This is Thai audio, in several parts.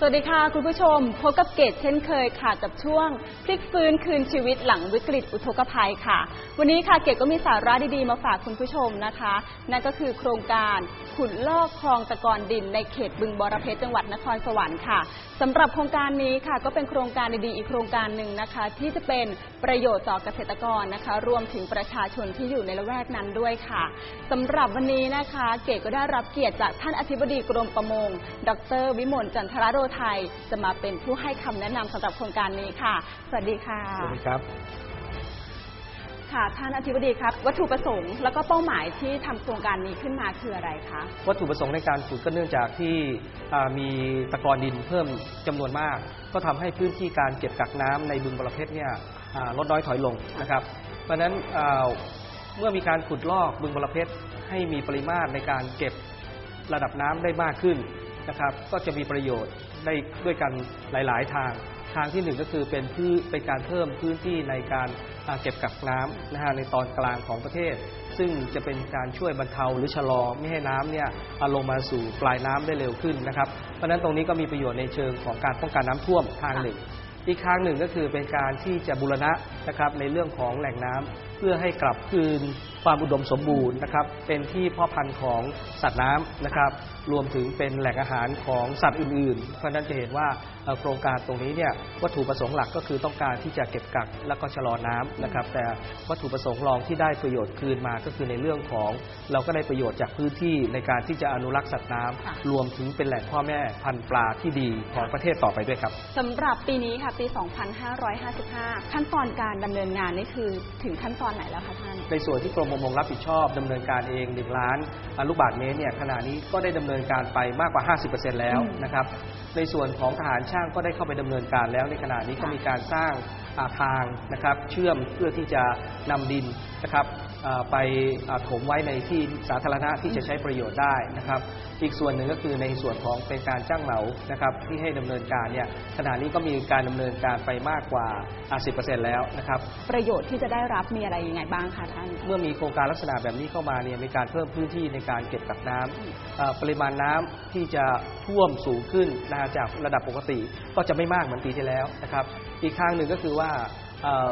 สวัสดีค่ะ คุณผู้ชม พบกับเกตเช่นเคยค่ะกับช่วง พลิกฟื้นคืนชีวิตหลังวิกฤตอุทกภัยค่ะ วันนี้ค่ะเกตก็มีสาระดีๆมาฝากคุณผู้ชมนะคะ นั่นก็คือโครงการขุดลอกคลองตะกอนดินในเขตบึงบรเพชรจังหวัดนครสวรรค์ค่ะสำหรับโครงการนี้ค่ะ ก็เป็นโครงการดีๆอีกโครงการหนึ่งนะคะ ที่จะเป็นประโยชน์ต่อเกษตรกรนะคะ รวมถึงประชาชนที่อยู่ในละแวกนั้นด้วยค่ะสำหรับวันนี้นะคะ เกตก็ได้รับเกียรติจากท่านอธิบดีกรมประมง ดร วิมลจันทรโรไทย จะมาเป็นผู้ให้คำแนะนำสำหรับโครงการนี้ค่ะ สวัสดีค่ะสวัสดีครับค่ะท่านอธิบดีครับ วัตถุประสงค์แล้วก็เป้าหมายที่ทำโครงการนี้ขึ้นมาคืออะไรคะวัตถุประสงค์ในการขุดก็เนื่องจากที่อ่ามีตะกอนดินเพิ่มจำนวนมาก ก็ทำให้พื้นที่การเก็บกักน้ำในบึงบรเพชรเนี่ยอ่าลดน้อยถอยลงนะครับ เพราะฉะนั้นอ่าเมื่อมีการขุดลอกบึงบรเพชรให้มีปริมาตรในการเก็บระดับน้ำได้มากขึ้น นะครับ ก็จะมีประโยชน์ได้ด้วยกันหลาย ๆ ทาง ทางที่หนึ่งก็คือเป็นพื้นเป็นการเพิ่มพื้นที่ในการเก็บกักน้ำนะฮะในตอนกลางของประเทศ ซึ่งจะเป็นการช่วยบรรเทาหรือชะลอไม่ให้น้ำเนี่ยอลงมาสู่ปลายน้ำได้เร็วขึ้นนะครับ เพราะฉะนั้นตรงนี้ก็มีประโยชน์ในเชิงของการป้องกันน้ำท่วมทางหนึ่งอีกทางหนึ่งก็คือเป็นการที่จะบูรณะนะครับในเรื่องของแหล่งน้ำเพื่อให้กลับคืนความอุดมสมบูรณ์นะครับ เป็นที่เพาะพันธุ์ของสัตว์น้ำนะครับ รวมถึงเป็นแหล่งอาหารของสัตว์อื่นๆ เพราะฉะนั้นจะเห็นว่าเอ่อโครงการตรงนี้เนี่ยวัตถุประสงค์หลักก็คือต้องการที่จะเก็บกักแล้วก็ชะลอน้ำนะครับ แต่วัตถุประสงค์รองที่ได้ประโยชน์คืนมาก็คือในเรื่องของเราก็ได้ประโยชน์จากพื้นที่ในการที่จะอนุรักษ์สัตว์น้ำค่ะรวมถึงเป็นแหล่งพ่อแม่พันธุ์ปลาที่ดีของประเทศต่อไปด้วยครับสำหรับปีนี้ค่ะปี 2555 ขั้นตอนการดำเนินงานนี่คือถึงขั้นตอนไหนแล้วคะท่านในส่วนที่กรมประมงรับผิดชอบดำเนินการเอง1ล้านลูกบาศก์เมตรเนี่ยขณะนี้ก็ได้ดำเนินการไปมากกว่า 50%แล้วอืมนะครับในส่วนของทหารช่างก็ได้เข้าไปดำเนินการแล้วในขณะนี้ก็มีการสร้างอ่าทางนะครับเชื่อมเพื่อที่จะนำดินนะครับอ่า ไปอ่าถมไว้ในที่สาธารณะที่จะใช้ประโยชน์ได้นะครับ อีกส่วนหนึ่งก็คือในส่วนของเป็นการจ้างเหมานะครับที่ให้ดำเนินการเนี่ยขณะนี้ก็มีการดำเนินการไปมากกว่าอ่า 10%แล้วนะครับประโยชน์ที่จะได้รับมีอะไรยังไงบ้างคะท่านเมื่อมีโครงการลักษณะแบบนี้เข้ามาเนี่ยมีการเพิ่มพื้นที่ในการเก็บกักน้ำเอ่อปริมาณน้ำที่จะท่วมสูงขึ้นนะฮะจากระดับปกติก็จะไม่มากเหมือนปีที่แล้วนะครับอีกทางหนึ่งก็คือว่าเอ่อ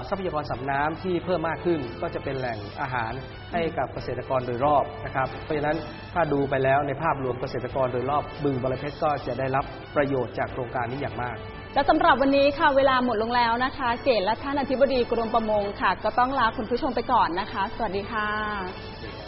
ทรัพยากรสัมน้ำที่เพิ่มมากขึ้นก็จะเป็นแหล่งอาหารให้กับเกษตรกรโดยรอบนะครับ เพราะฉะนั้นถ้าดูไปแล้วในภาพรวมเกษตรกรโดยรอบบึงบรเพชรก็จะได้รับประโยชน์จากโครงการนี้อย่างมากและสำหรับวันนี้ค่ะเวลาหมดลงแล้วนะคะ เกศและท่านอธิบดีกรมประมงค่ะ ก็ต้องลาคุณผู้ชมไปก่อนนะคะ สวัสดีค่ะ